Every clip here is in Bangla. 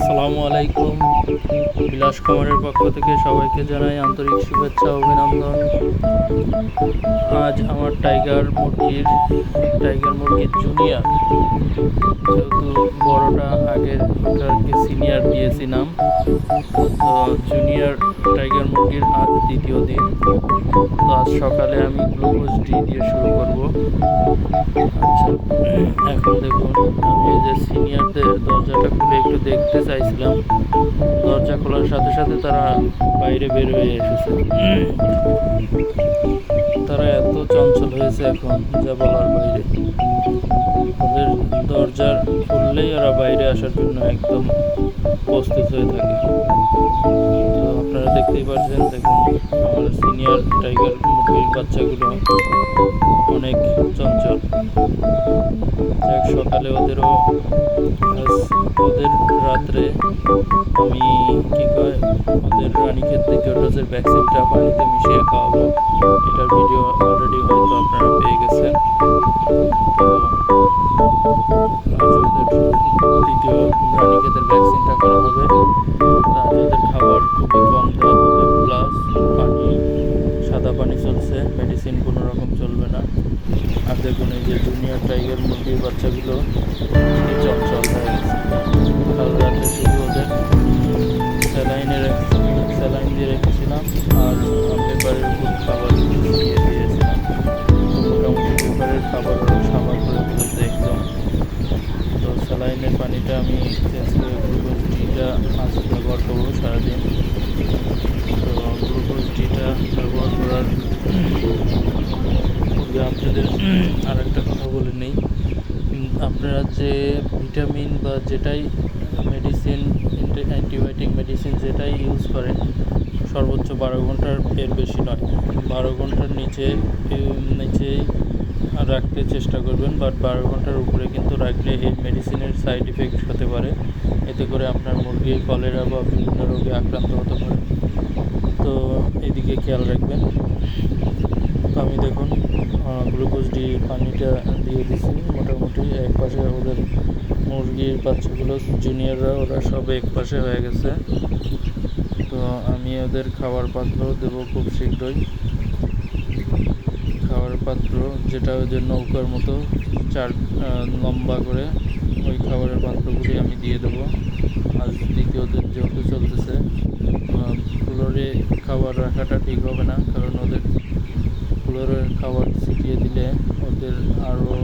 আসসালামু আলাইকুম বিলাস কুমারের পক্ষ থেকে সবাইকে জানাই আন্তরিক শুভেচ্ছা, অভিনন্দন। আজ আমার টাইগার মুরগির টাইগার মুরগির জুনিয়র যেহেতু বড়টা আগের ওটাকে সিনিয়র দিয়েছি নাম তো জুনিয়র টাইগার মুরগির আজ দ্বিতীয় দিন। তো আজ সকালে আমি গ্লুকোজ ডি দিয়ে শুরু করব। আচ্ছা এখন দেখুন, আমি যে সিনিয়রদের দরজাটা খুলে একটু দেখতে চাইছিলাম। দরজা খোলার সাথে সাথে তারা বাইরে বের হয়ে এসেছে। তারা এত চঞ্চল হয়েছে এখন যা বলার বাইরে। ওদের দরজার খুললেই ওরা বাইরে আসার জন্য একদম প্রস্তুত হয়ে থাকে। তো আপনারা দেখতেই পাচ্ছেন, দেখুন আমার সিনিয়র টাইগার মুরগির বাচ্চাগুলো অনেক চঞ্চল। যাক সকালে ওদেরও ওদের রাত্রে আমি কী কয়, ওদের রানীক্ষেত দ্বিতীয় ডোজের ভ্যাকসিনটা পানিতে মিশিয়ে খাওয়াবো। এটার ভিডিও এই যে জুনিয়র টাইগার মুরগির বাচ্চাগুলো চঞ্চল হয়ে কাল রাতে শুধু ওদের স্যালাইনে স্যালাইন দিয়ে রেখেছিলাম আর পেপারের উপর খাবার দিয়ে দিয়েছিলাম। মোটামুটি পেপারের খাবার সাবার করে ফেলেছে একদম। তো স্যালাইনের পানিটা আমি চেঞ্জ করে গ্লুকোজ ডিটা আজ ব্যবহার করব সারাদিন। তো গ্লুকোজ ডিটা ব্যবহার করার আপনাদের আর একটা কথা বলে নেই। আপনারা যে ভিটামিন বা যেটাই মেডিসিন অ্যান্টিবায়োটিক মেডিসিন যেটাই ইউজ করেন সর্বোচ্চ বারো ঘণ্টার এর বেশি নয়। বারো ঘণ্টার নিচে নিচেই রাখতে চেষ্টা করবেন বাট বারো ঘণ্টার উপরে কিন্তু রাখলে এই মেডিসিনের সাইড ইফেক্ট হতে পারে। এতে করে আপনার মুরগি কলেরা বা বিভিন্ন রোগে আক্রান্ত হতে পারে। তো এদিকে খেয়াল রাখবেন। তো আমি দেখুন গ্লুকোজ ডি পানিটা দিয়ে দিছি। মোটামুটি এক পাশে ওদের মুরগির বাচ্চাগুলো জুনিয়ররা ওরা সব এক পাশে হয়ে গেছে। তো আমি ওদের খাবার পাত্র দেব খুব শীঘ্রই। খাবার পাত্র যেটা যে নৌকার মতো চার লম্বা করে ওই খাবারের পাত্রগুলি আমি দিয়ে দেবো। দ্বিতীয় দিন যেহেতু চলতেছে ফ্লোরে খাবার রাখাটা ঠিক হবে না, কারণ ওদের ফ্লোরের খাবার ছিটিয়ে দিলে ওদের আরও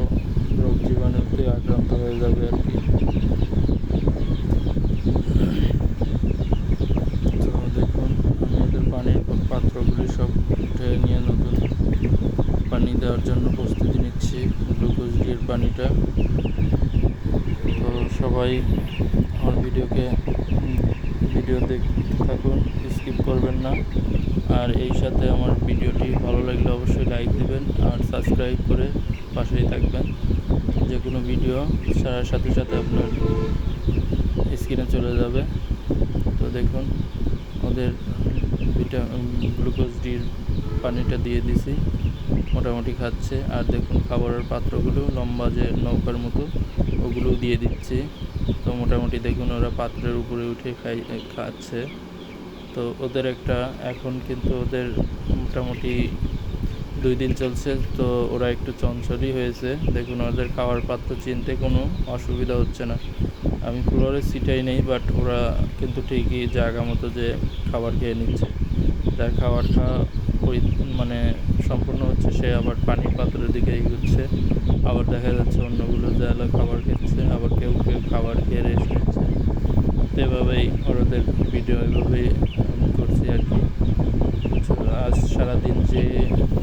রোগ জীবাণুতে আক্রান্ত হয়ে যাবে আর কি। তো দেখুন, আমি ওদের পানির পাত্রগুলি সব উঠে নিয়ে নতুন পানি দেওয়ার জন্য প্রস্তুতি নিচ্ছি, গ্লুকোজ ডির পানিটা। তো সবাই আমার ভিডিওকে ভিডিও দেখতে থাকুন। স্কিপ করবেন না। আর এই সাথে আমার ভিডিওটি ভালো লাগলে অবশ্যই লাইক দিবেন আর সাবস্ক্রাইব করে পাশেই থাকবেন। যে কোনো ভিডিও ছাড়ার সাথে সাথে আপনার স্ক্রিনে চলে যাবে। তো দেখুন, ওদের ভিটা গ্লুকোজ ডির পানিটা দিয়ে দিছি। মোটামুটি খাচ্ছে। আর দেখুন, খাবারের পাত্রগুলো লম্বা যে নৌকার মতো ওগুলো দিয়ে দিচ্ছি। তো মোটামুটি দেখুন, ওরা পাত্রের উপরে উঠে খাই, খাচ্ছে। তো ওদের একটা, এখন কিন্তু ওদের মোটামুটি দুই দিন চলছে, তো ওরা একটু চঞ্চলই হয়েছে। দেখুন, ওদের খাওয়ার পাত্র চিনতে কোনো অসুবিধা হচ্ছে না। আমি ফ্লোরে সিটাই নেই বাট ওরা কিন্তু ঠিকই জায়গা মতো যে খাবার খেয়ে নিচ্ছে। যার খাবার খাওয়া মানে সম্পূর্ণ হচ্ছে, সে আবার পানির পাত্রের দিকে এগোচ্ছে। আবার দেখা যাচ্ছে অন্যগুলো যারা খাবার খেচ্ছে, আবার কেউ কেউ খাবার খেয়ে রেস্ট নিচ্ছে। তো এভাবেই ওদের ভিডিও এভাবেই আজ সারাদিন যে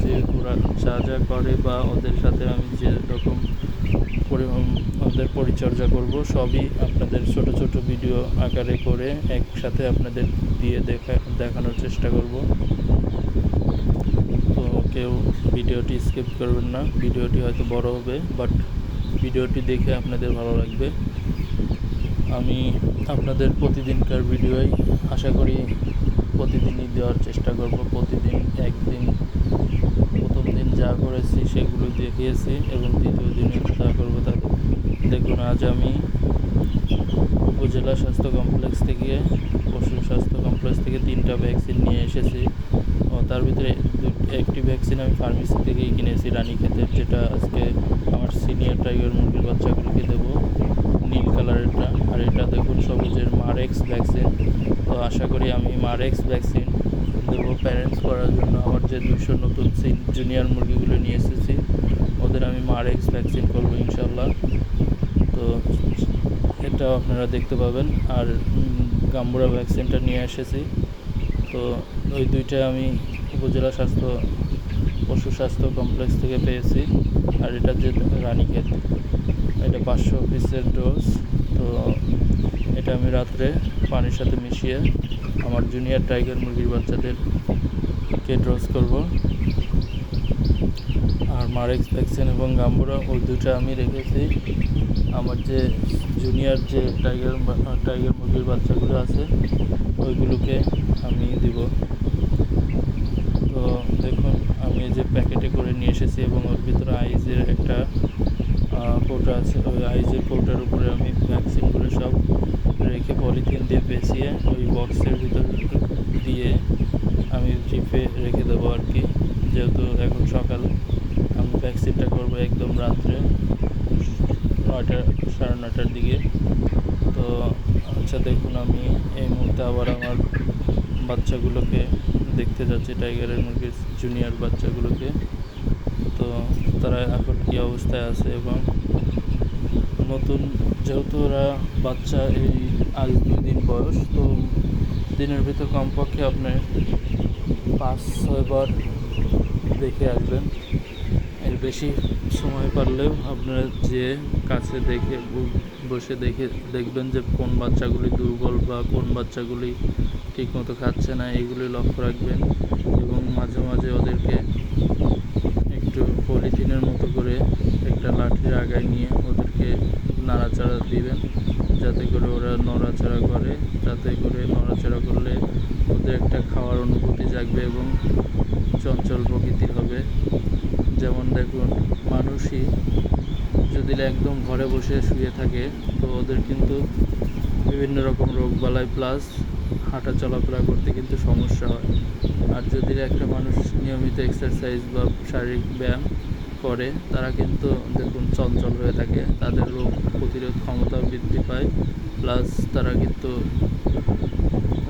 যে ওরা যা যা করে বা ওদের সাথে আমি যে রকম ওদের পরিচর্যা করব, সবই আপনাদের ছোট ছোট ভিডিও আকারে করে একসাথে আপনাদের দিয়ে দেখা, দেখানোর চেষ্টা করব। তো কেউ ভিডিওটি স্কিপ করবেন না, ভিডিওটি হয়তো বড় হবে, বাট ভিডিওটি দেখে আপনাদের ভালো লাগবে। আমি আপনাদের প্রতিদিনকার ভিডিওই আশা করি প্রতিদিনই দেওয়ার চেষ্টা করব। প্রতিদিন একদিন, প্রথম দিন যা করেছি সেগুলো দেখিয়েছি এবং দ্বিতীয় দিনে যা করব তা দেখুন, আজ আমি উপজেলা স্বাস্থ্য কমপ্লেক্স থেকে, পশু স্বাস্থ্য কমপ্লেক্স থেকে তিনটা ভ্যাকসিন নিয়ে এসেছি। তার ভিতরে একটি ভ্যাকসিন আমি ফার্মেসি থেকেই কিনেছি রানীক্ষেতের, যেটা আজকে আমার সিনিয়র টাইগার মুরগির বাচ্চাগুলোকে দেবো। নীল কালারেরটা, আর এটা দেখুন সবুজের মারেক্স ভ্যাকসিন তো আশা করি আমি মারেক্স ভ্যাকসিন দেবো প্যারেন্টস করার জন্য। আমার যে দুশো নতুন জুনিয়র মুরগিগুলো নিয়ে এসেছি, ওদের আমি মারেক্স ভ্যাকসিন করব ইনশাল্লাহ। তো এটাও আপনারা দেখতে পাবেন। আর গাম্বুরা ভ্যাকসিনটা নিয়ে এসেছি। তো ওই দুইটা আমি উপজেলা স্বাস্থ্য, পশু স্বাস্থ্য কমপ্লেক্স থেকে পেয়েছি। আর এটা যে রানীক্ষেত এটা পাঁচশো পিসের ডোজ তো এটা আমি রাত্রে পানির সাথে মিশিয়ে আমার জুনিয়র টাইগার মুরগির বাচ্চাদেরকে ডোজ করব। আর মারেক্স ভ্যাকসিন এবং গাম্বুরা, ওই দুটো আমি রেখেছি। আমার যে জুনিয়র যে টাইগার টাইগার মুরগির বাচ্চাগুলো আছে, ওইগুলোকে আমি দিব। তো দেখুন, আমি যে প্যাকেটে করে নিয়ে এসেছি এবং ওর ভিতরে আইজের একটা কৌটা আছে, ওই আইজের কৌটার উপরে আমি ভ্যাকসিনগুলো সব রেখে পলিথিন দিয়ে পেঁচিয়ে ওই বক্সের ভিতর দিয়ে আমি জিপে রেখে দেবো আর কি। যেহেতু এখন সকাল, আমি ভ্যাকসিনটা করব একদম রাত্রে নয়টা, সাড়ে নয়টার দিকে। তো আচ্ছা দেখুন, আমি এই মুহূর্তে আবার আমার বাচ্চাগুলোকে দেখতে যাচ্ছি টাইগারের মুরগির জুনিয়র বাচ্চাগুলোকে। তো তারা এখন কী অবস্থায় আছে এবং নতুন, যেহেতু ওরা বাচ্চা এই আজ দুই দিন বয়স, তো দিনের ভিতর কমপক্ষে আপনি পাঁচ ছয়বার দেখে আসবেন। এর বেশি সময় পারলেও আপনারা যে কাছে দেখে বসে দেখে দেখবেন যে কোন বাচ্চাগুলি দুর্বল বা কোন বাচ্চাগুলি ঠিকমতো খাচ্ছে না, এগুলি লক্ষ্য রাখবেন এবং মাঝে মাঝে ওদেরকে পলিথিনের মতো করে একটা লাঠির আগায় নিয়ে ওদেরকে নাড়াচাড়া দিবেন, যাতে করে ওরা নড়াচড়া করে যাতে করে নড়াচড়া করলে ওদের একটা খাওয়ার অনুভূতি জাগবে এবং চঞ্চল প্রকৃতির হবে। যেমন দেখুন, মানুষই যদি একদম ঘরে বসে শুয়ে থাকে, তো ওদের কিন্তু বিভিন্ন রকম রোগ বালাই প্লাস হাঁটা চলাফেরা করতে কিন্তু সমস্যা হয়। আর যদি একটা মানুষ নিয়মিত এক্সারসাইজ বা শারীরিক ব্যায়াম করে, তারা কিন্তু দেখুন চঞ্চল হয়ে থাকে, তাদের রোগ প্রতিরোধ ক্ষমতা বৃদ্ধি পায়, প্লাস তারা কিন্তু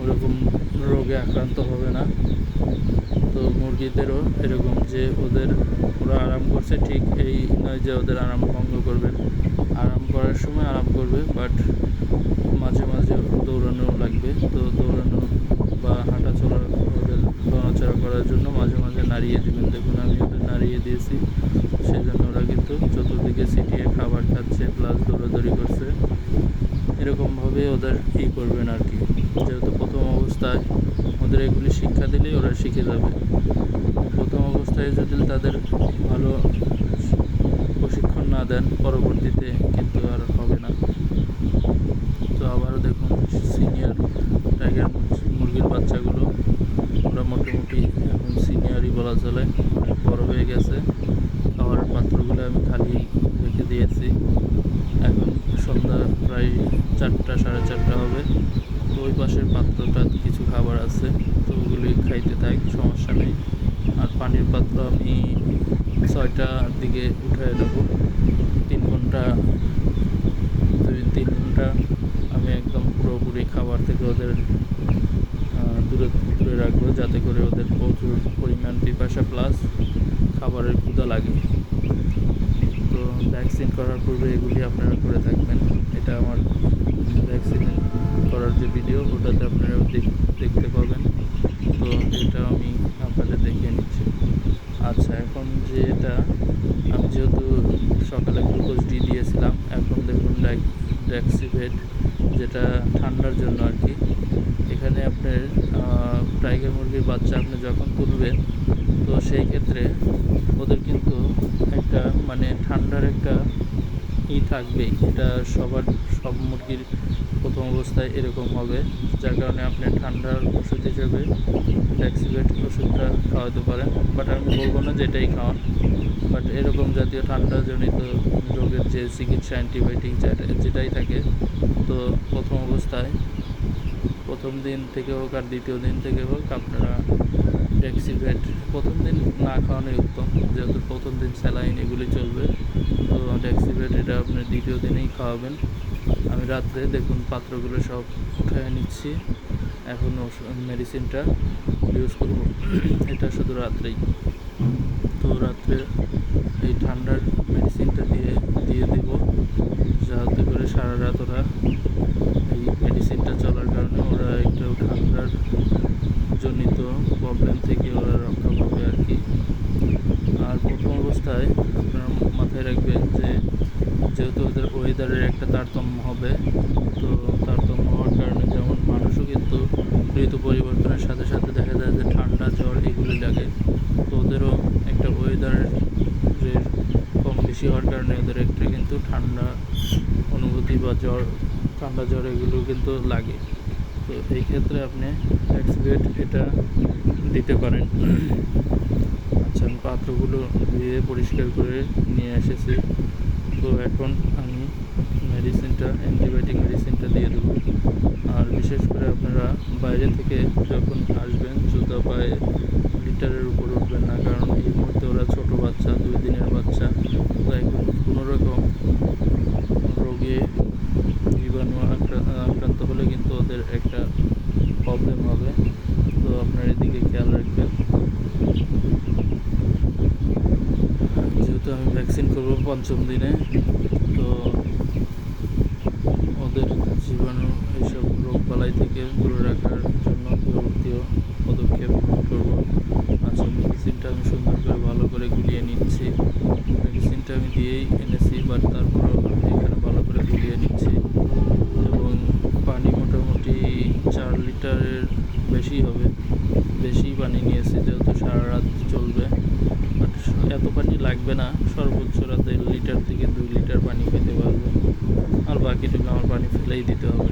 ওরকম রোগে আক্রান্ত হবে না। তো মুরগিদেরও এরকম যে ওদের ওরা আরাম করছে, ঠিক এই নয় যে ওদের আরাম ভঙ্গ করবে। আরাম করার সময় আরাম করবে বাট মাঝে মাঝে দৌড়ানো লাগবে। তো দৌড়ানো বা হাঁটা করার জন্য মাঝে মাঝে নাড়িয়ে দেবেন। দেখুন, আমি ওদের নাড়িয়ে দিয়েছি। সেই জন্য ওরা কিন্তু চতুর্দিকে ছিটিয়ে খাবার খাচ্ছে প্লাস দৌড়াদৌড়ি করছে। এরকমভাবে ওদের ই করবেন আর কি। যেহেতু প্রথম অবস্থায় ওদের এগুলি শিক্ষা দিলেই ওরা শিখে যাবে। প্রথম অবস্থায় যদি তাদের ভালো প্রশিক্ষণ না দেন, পরবর্তীতে কিন্তু আর হবে না। তো আবারও দেখুন সিনিয়র টাইগার মুরগির বাচ্চাগুলো ওরা মোটামুটি এখন সিনিয়রই বলা চলে, বড় হয়ে গেছে। খাওয়ার পাত্রগুলো আমি খালি রেখে দিয়েছি। এখন সন্ধ্যা প্রায় চারটা, সাড়ে চারটা হবে। তো ওই পাশের পাত্রটা কিছু খাবার আছে, তো ওগুলি খাইতে থাক, সমস্যা নেই। আর পানির পাত্র আমি ছয়টার দিকে উঠে দেবো। তিন ঘণ্টা, দুই, তিন ঘণ্টা আমি একদম পুরোপুরি খাবার থেকে ওদের দূরে দূরে রাখব যাতে করে ওদের প্রচুর পরিমাণ পিপাসা প্লাস খাবারের ক্ষুদা লাগে। তো ভ্যাকসিন করার পূর্বে এগুলি আপনারা করে থাকবেন। এটা আমার ভ্যাকসিন করার যে ভিডিও ওটাতে আপনারা দেখতে পাবেন তো এটা আমি আপনাদের দেখিয়ে নিচ্ছি আচ্ছা এখন যে এটা আমি যেহেতু সকালে গ্লুকোজ ডি দিয়েছিলাম এখন দেখুন ড্যাক্সিভেট যেটা ঠান্ডার জন্য আর কি এখানে আপনার টাইগার মুরগির বাচ্চা আপনি যখন তুলবেন তো সেই ক্ষেত্রে ওদের কিন্তু একটা মানে ঠান্ডার একটা ই থাকবেই, এটা সবার, সব মুরগির প্রথম অবস্থায় এরকম হবে, যার কারণে আপনি ঠান্ডার ওষুধ হিসেবে ড্যাক্সিভেট ওষুধটা খাওয়াতে পারেন বাট আমি বলব না যে এটাই খাওয়ান বাট এরকম জাতীয় ঠান্ডাজনিত রোগের যে চিকিৎসা অ্যান্টিবায়োটিক যেটা যেটাই থাকে, তো প্রথম অবস্থায়, প্রথম দিন থেকে হোক আর দ্বিতীয় দিন থেকে হোক, আপনারা ডেক্সিভেট প্রথম দিন না খাওয়ানোই উত্তম, যেহেতু প্রথম দিন স্যালাইন এগুলি চলবে, তো এটা আপনি দ্বিতীয় দিনেই খাওয়াবেন। আমি রাত্রে দেখুন পাত্রগুলো সব উঠায় নিচ্ছি। এখন মেডিসিনটা ইউজ করব। এটা শুধু রাত্রেই। তো রাত্রে এই ঠান্ডার মেডিসিনটা দিয়ে দিয়ে দেব। যাতে করে সারা রাত ওরা এই মেডিসিনটা চলার কারণে ওরা একটু ঠান্ডার জনিত প্রবলেম থেকে ওরা রক্ষা পাবে আর কি। আর প্রথম অবস্থায় আপনারা মাথায় রাখবেন যে যেহেতু ওদের ওয়েদারের একটা তারতম্য হবে। তো তারতম্য হওয়ার কারণে যেমন মানুষও কিন্তু ঋতু পরিবর্তনের সাথে সাথে দেখা যায় যে ঠান্ডা জ্বর এগুলি লাগে তো ওদেরও একটা ওয়েদারের কম বেশি হওয়ার কারণে ওদের একটা কিন্তু ঠান্ডা অনুভূতি বা জ্বর, ঠান্ডা জ্বর এগুলো কিন্তু লাগে। তো এই ক্ষেত্রে আপনি এক্সবেট এটা দিতে পারেন। আচ্ছা আমি পাত্রগুলো ধুয়ে পরিষ্কার করে নিয়ে এসেছি। তো এখন আমি মেডিসিনটা অ্যান্টিবায়োটিক মেডিসিনটা দিয়ে দেবো। আর বিশেষ করে আপনারা বাইরে থেকে যখন আসবেন, জুতা পায়ে লিটারের উপর উঠবেন না, কারণ এই মুহূর্তে ওরা ছোটো বাচ্চা, দুই দিনের বাচ্চা। তো এখন কোনো রকম রোগে জীবাণু আক্রা- আক্রান্ত হলে কিন্তু ওদের একটা প্রবলেম হবে। তো আপনার এদিকে খেয়াল রাখবেন। যেহেতু আমি ভ্যাকসিন করব পঞ্চম দিনে, তো ওদের জীবাণু এইসব রোগ বালাই থেকে দূরে রাখার জন্য যাবতীয় পদক্ষেপ করব। আচ্ছা মেডিসিনটা আমি সুন্দর করে ভালো করে গুলিয়ে নিচ্ছি। মেডিসিনটা আমি দিয়েই এনেছি বাট তারপরও আমি এখানে ভালো করে গুলিয়ে নিচ্ছি। এবং পানি মোটামুটি চার লিটারের বেশি হবে। বেশি পানি নিয়েছি, যেহেতু সারা রাত চলবে। বাট এত পানি লাগবে না, সর্বোচ্চ রাত লিটার থেকে দুই লিটার পানি খেতে পারবে। আর বাকিটুকু আমার পানি ফেলেই দিতে হবে।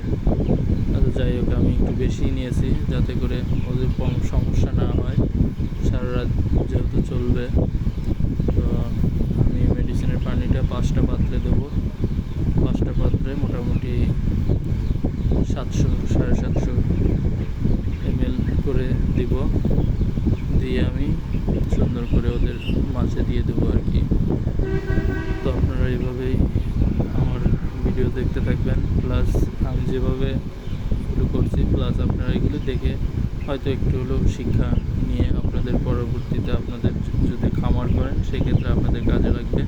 আচ্ছা যাই হোক, আমি একটু বেশি নিয়েছি যাতে করে ওদের কম সমস্যা না হয়। সারা রাত যেহেতু চলবে, তো আমি মেডিসিনের পানিটা পাঁচটা পাত্রে দেবো। পাঁচটা পাত্রে মোটামুটি সাতশো, সাড়ে সাতশো এমএল করে দিব। দিয়ে আমি সুন্দর করে ওদের মাঝে দিয়ে দেবো আর কি। তো আপনারা এইভাবেই আমার ভিডিও দেখতে থাকবেন। প্লাস আমি যেভাবে এগুলো করছি, প্লাস আপনারা এগুলো দেখে হয়তো একটু হলেও শিক্ষা নিয়ে আপনাদের পরবর্তীতে আপনাদের যদি খামার করেন, সেক্ষেত্রে আপনাদের কাজে লাগবে।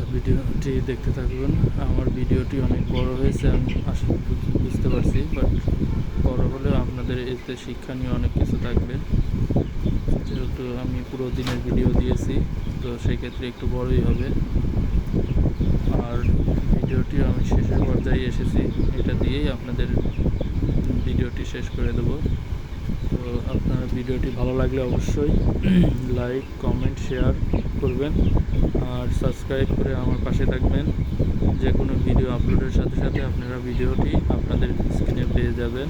আচ্ছা ভিডিওটি দেখতে থাকবেন। আমার ভিডিওটি অনেক বড় হয়েছে, আমি আসলে বুঝ- বুঝতে পারছি বাট বড় হলেও আপনাদের এতে শিক্ষা নিয়ে অনেক কিছু থাকবে। যেহেতু আমি পুরো দিনের ভিডিও দিয়েছি, তো সেক্ষেত্রে একটু বড়ই হবে। আর ভিডিওটি আমি শেষের পর্যায়ে এসেছি, এটা দিয়েই আপনাদের ভিডিওটি শেষ করে দেবো। তো আপনার ভিডিওটি ভালো লাগলে অবশ্যই লাইক কমেন্ট শেয়ার করবেন আর সাবস্ক্রাইব করে আমার পাশে থাকবেন। যে কোনো ভিডিও আপলোডের সাথে সাথে আপনারা ভিডিওটি আপনাদের স্ক্রিনে পেয়ে যাবেন।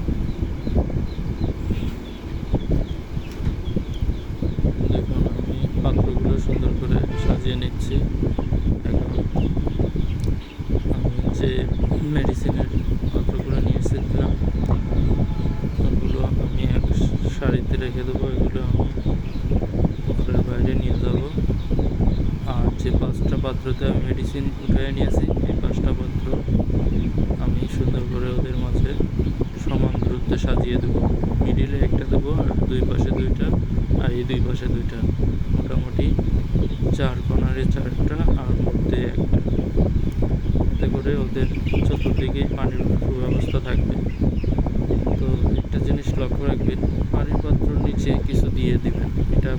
দেখুন, আমি পাত্রগুলো সুন্দর করে সাজিয়ে নিচ্ছি। এখন আমি যে মেডিসিনের পাত্রগুলো নিয়ে এসেছিলাম, ওগুলো আমি এক শাড়িতে রেখে দেবো। এগুলো আমি ঘরের বাইরে নিয়ে যাব আর যে পাঁচটা পাত্রতে আমি মেডিসিন উঠায় নিয়েছি। এই পাঁচটা পাত্র আমি সুন্দর করে ওদের মাঝে সমান দূরত্বে সাজিয়ে দেবো। মিডিলে একটা দেবো আর দুই পাশে দুইটা আর এই দুই পাশে দুইটা। মোটামুটি চার কোনারে চারটা আর মধ্যে একটা। এতে করে ওদের চতুর্দিকেই পানির সুব্যবস্থা থাকবে। তো একটা জিনিস লক্ষ্য রাখবেন, পানির পাত্র নিচে কিছু দিয়ে দিবেন। এটা